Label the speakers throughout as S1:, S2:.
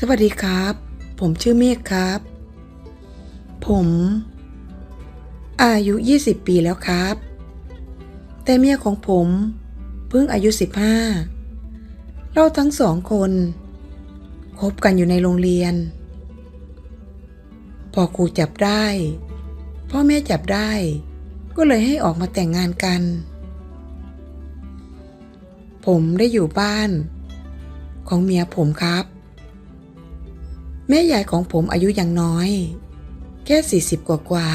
S1: สวัสดีครับ ผมชื่อเมฆครับ ผม อายุ 20 ปีแล้วครับ แต่เมียของผมเพิ่งอายุ 15 เราทั้งสองคนคบกันอยู่ในโรงเรียน พอครูจับได้ พ่อแม่จับได้ ก็เลยให้ออกมาแต่งงานกัน ผมได้อยู่บ้าน ของเมียผมครับ แม่ยายของผมอายุยังน้อย แค่สี่สิบกว่ากว่า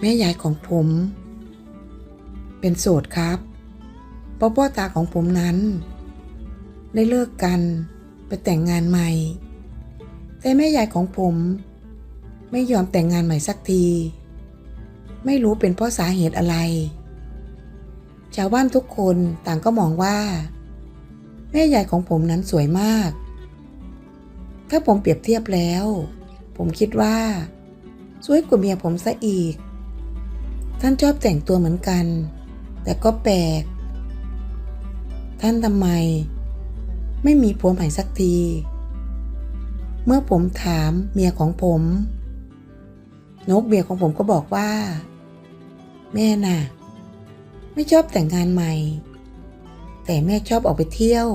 S1: แม่ยายของผม เป็นโสดครับเพ่อพ่อตาของผมนั้น ได้เลิกกันไปแต่งงานใหม่ แต่แม่ยายของผม ไม่ยอมแต่งงานใหม่สักที ไม่รู้เป็นเพราะสาเหตุอะไร ชาวบ้านทุกคนต่างก็มองว่า แม่ยายของผมนั้นสวยมาก ถ้าผมเปรียบเทียบแล้ว ผมคิดว่าสวยกว่าเมียผมซะอีก ท่านชอบแต่งตัวเหมือนกัน แต่ก็แปลก ท่านทำไม ไม่มีผัวใหม่สักที เมื่อผมถามเมียของผม นกเมียของผมก็บอกว่า แม่น่ะ ไม่ชอบแต่งงานใหม่ แต่แม่ชอบออกไปเที่ยว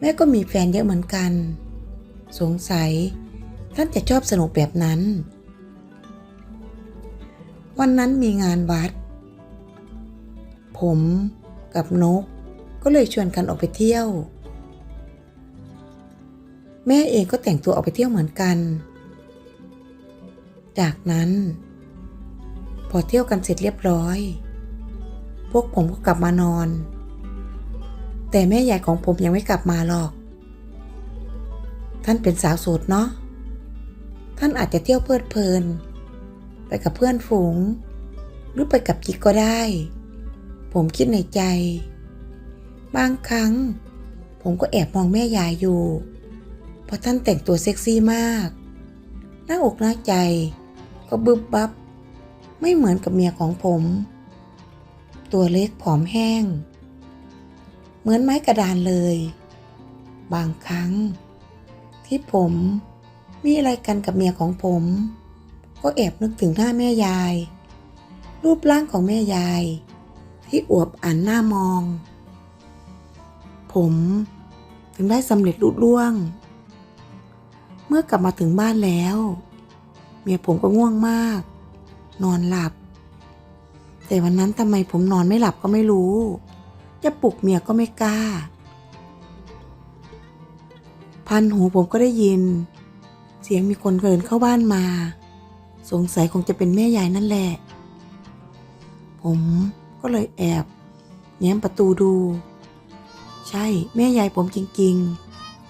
S1: แม่ก็มีแฟนเยอะเหมือนกัน สงสัย ท่านจะชอบสนุกแบบนั้น วันนั้นมีงานวัด ผมกับนกก็เลยชวนกันออกไปเที่ยว แม่เองก็แต่งตัวออกไปเที่ยวเหมือนกัน จากนั้น พอเที่ยวกันเสร็จเรียบร้อย พวกผมก็กลับมานอน แต่แม่ยายของผมยังไม่กลับมาหรอก ท่านเป็นสาวโสดเนาะ ท่านอาจจะเที่ยวเพลิดเพลิน ไปกับเพื่อนฝูง หรือไปกับกิ๊กก็ได้ ผมคิดในใจ บางครั้ง ผมก็แอบมองแม่ยายอยู่ เพราะท่านแต่งตัวเซ็กซี่มาก หน้าอกหน้าใจ ก็บึบบับ ไม่เหมือนกับเมียของผม ตัวเล็กผอมแห้ง เหมือนไม้กระดานเลย บางครั้ง ที่ผมมีอะไรกันกับเมียของผม ก็แอบนึกถึงหน้าแม่ยาย รูปร่างของแม่ยาย ที่อวบอันหน้ามอง ผมถึงได้สำเร็จลุล่วง เมื่อกลับมาถึงบ้านแล้ว เมียผมก็ง่วงมาก นอนหลับ แต่วันนั้นทำไมผมนอนไม่หลับก็ไม่รู้ จะปลุกเมียก็ไม่กล้า พันหูผมก็ได้ยิน เสียงมีคนเดินเข้าบ้านมา สงสัยคงจะเป็นแม่ยายนั่นแหละ ผมก็เลยแอบแง้มประตูดู ใช่แม่ยายผมจริง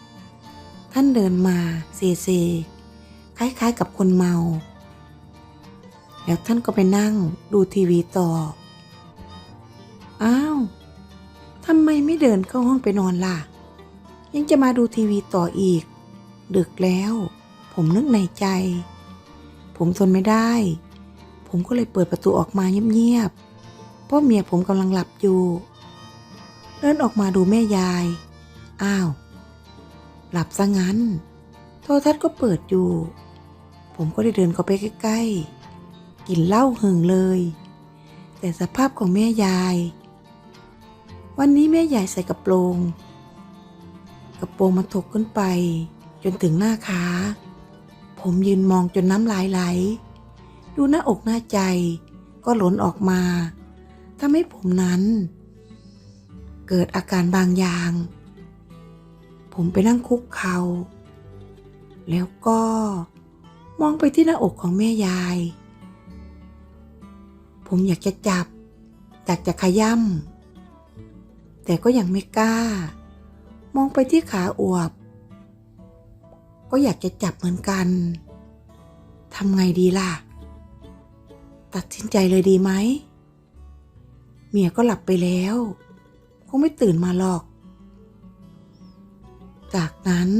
S1: ๆ ท่านเดินมาเซเซคล้ายๆกับคนเมา แล้วท่านก็ไปนั่งดูทีวีต่อ อ้าว ทำไมไม่เดินเข้าห้องไปนอนล่ะ ยังจะมาดูทีวีต่ออีก ดึกแล้ว ผมนึกในใจ ผมทนไม่ได้ ผมก็เลยเปิดประตูออกมาเงียบๆเพราะเมียผมกำลังหลับอยู่ เดินออกมาดูแม่ยาย อ้าว หลับซะงั้น โทรทัศน์ก็เปิดอยู่ ผมก็ได้เดินเข้าไปใกล้ๆ กินเหล้าหึงเลย แต่สภาพของแม่ยาย วันนี้แม่ยายใส่กระโปรง กระโปรงมันถกขึ้นไป จนถึงหน้าขา ผมยืนมองจนน้ำลายไหล ดูหน้าอกหน้าใจ ก็หล่นออกมาทำให้ผมนั้น เกิดอาการบางอย่าง ผมไปนั่งคุกเขา่าแล้วก็มองไปที่หน้าอกของแม่ยาย ผมอยากจะจับอยากจะขย้ำ แต่ก็ยังไม่กล้า มองไปที่ขาอวบ ก็อยากจะจับเหมือนกันทำไงดีล่ะ ตัดสินใจเลยดีไหม เมียก็หลับไปแล้ว คงไม่ตื่นมาหรอก จากนั้น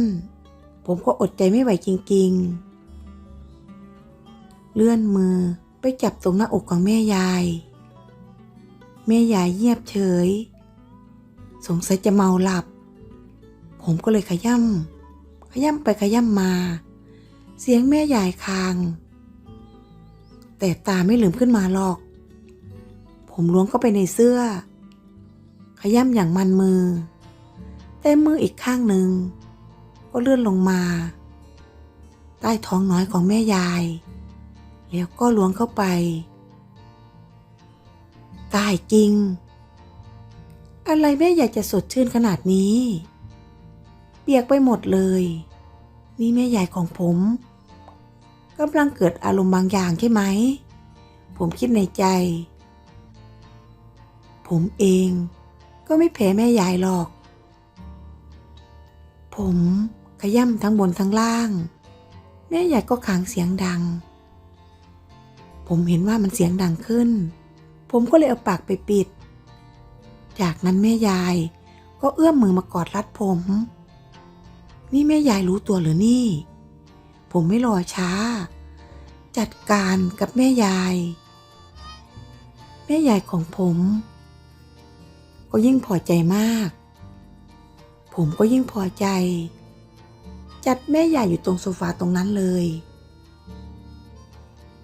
S1: ผมก็อดใจไม่ไหวจริง ๆ เลื่อนมือไปจับตรงหน้าอกของแม่ยาย แม่ยายเงียบเฉย สงสัยจะเมาหลับ ผมก็เลยขย่ำขย่ำไปขย่ำมา เสียงแม่ยายคาง แต่ตาไม่ลืมขึ้นมาหรอก ผมล้วงเข้าไปในเสื้อ ขย่ำอย่างมันมือ แต่มืออีกข้างหนึ่ง ก็เลื่อนลงมา ใต้ท้องน้อยของแม่ยาย แล้วก็ล้วงเข้าไปตายจริง อะไรแม่อยากจะสดชื่นขนาดนี้ เปียกไปหมดเลย นี่แม่ใหญ่ของผมกำลังเกิดอารมณ์บางอย่างใช่ไหม ผมคิดในใจ ผมเองก็ไม่แพ้แม่ยายหรอก ผมขย่ำทั้งบนทั้งล่าง แม่ยายก็ขางเสียงดัง ผมเห็นว่ามันเสียงดังขึ้น ผมก็เลยเอาปากไปปิด จากนั้นแม่ยาย ก็เอื้อมมือมากอดรัดผม นี่แม่ยายรู้ตัวหรือนี่ ผมไม่รอช้า จัดการกับแม่ยาย แม่ยายของผม ก็ยิ่งพอใจมาก ผมก็ยิ่งพอใจ จัดแม่ยายอยู่ตรงโซฟาตรงนั้นเลย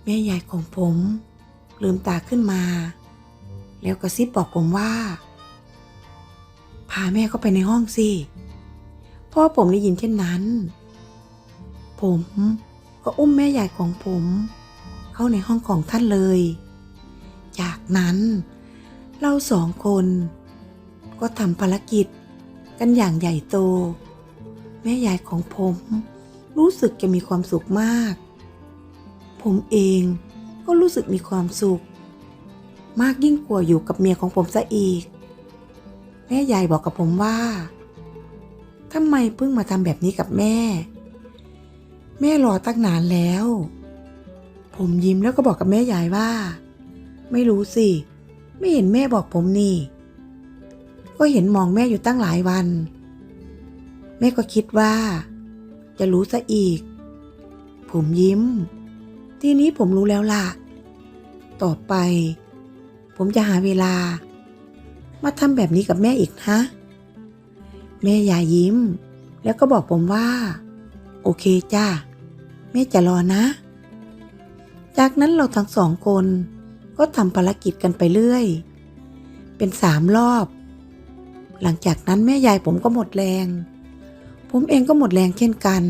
S1: แม่ยายของผมลืมตาขึ้นมาแล้วกระซิบบอกผมว่า พาแม่เข้าไปในห้องสิพ่อผมได้ยินเช่นนั้น ผมก็อุ้มแม่ใหญ่ของผม เข้าในห้องของท่านเลย จากนั้นเราสองคน ก็ทำภารกิจกันอย่างใหญ่โต แม่ยายของผมรู้สึกจะมีความสุขมาก ผมเองก็รู้สึกมีความสุข มากยิ่งกว่าอยู่กับเมียของผมซะอีก แม่ยายบอกกับผมว่าทำไมเพิ่งมาทำแบบนี้กับแม่ แม่รอตั้งนานแล้ว ผมยิ้มแล้วก็บอกกับแม่ยายว่า ไม่รู้สิ ไม่เห็นแม่บอกผมนี่ ก็เห็นมองแม่อยู่ตั้งหลายวัน แม่ก็คิดว่า จะรู้ซะอีก ผมยิ้ม ทีนี้ผมรู้แล้วล่ะ ต่อไป ผมจะหาเวลา มาทำแบบนี้กับแม่อีกนะ แม่ยายยิ้ม แล้วก็บอกผมว่า โอเคจ้าแม่จะรอนะ จากนั้นเราทั้งสองคนก็ทำภารกิจกันไปเรื่อย เป็นสามรอบ หลังจากนั้นแม่ยายผมก็หมดแรง ผมเองก็หมดแรงเช่นกัน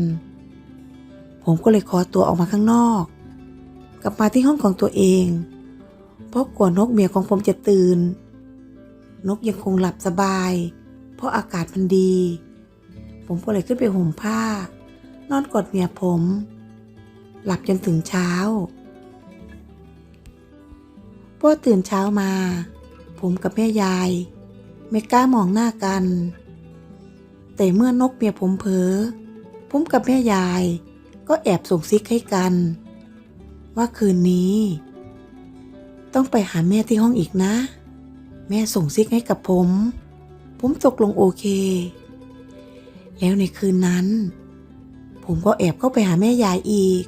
S1: ผมก็เลยขอตัวออกมาข้างนอก กลับมาที่ห้องของตัวเอง เพราะกลัวนกเมียของผมจะตื่น นกยังคงหลับสบาย เพราะอากาศมันดี ผมก็เลยขึ้นไปห่มผ้า นอนกอดเมียผม หลับจนถึงเช้าพอตื่นเช้ามา ผมกับแม่ยาย ไม่กล้ามองหน้ากัน แต่เมื่อนกเมียผมเผลอผมกับแม่ยายก็แอบส่งซิกให้กัน ว่าคืนนี้ ต้องไปหาแม่ที่ห้องอีกนะ แม่ส่งซิกให้กับผม ผมตกลงโอเค แล้วในคืนนั้น ผมก็แอบเข้าไปหาแม่ยายอีก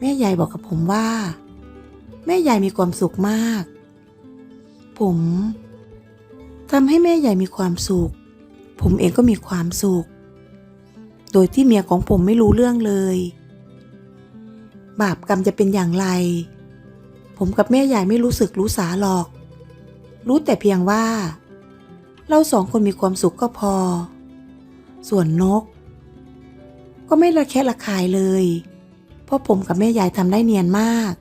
S1: แม่ยายบอกกับผมว่า แม่ยายมีความสุขมาก ผมทำให้แม่ยายมีความสุข ผมเองก็มีความสุข โดยที่เมียของผมไม่รู้เรื่องเลย บาปกรรมจะเป็นอย่างไร ผมกับแม่ยายไม่รู้สึกรู้สาหรอก รู้แต่เพียงว่า เราสองคนมีความสุขก็พอ ส่วนนก ก็ไม่ระแคะระคายเลย เพราะผมกับแม่ยายทำได้เนียนมาก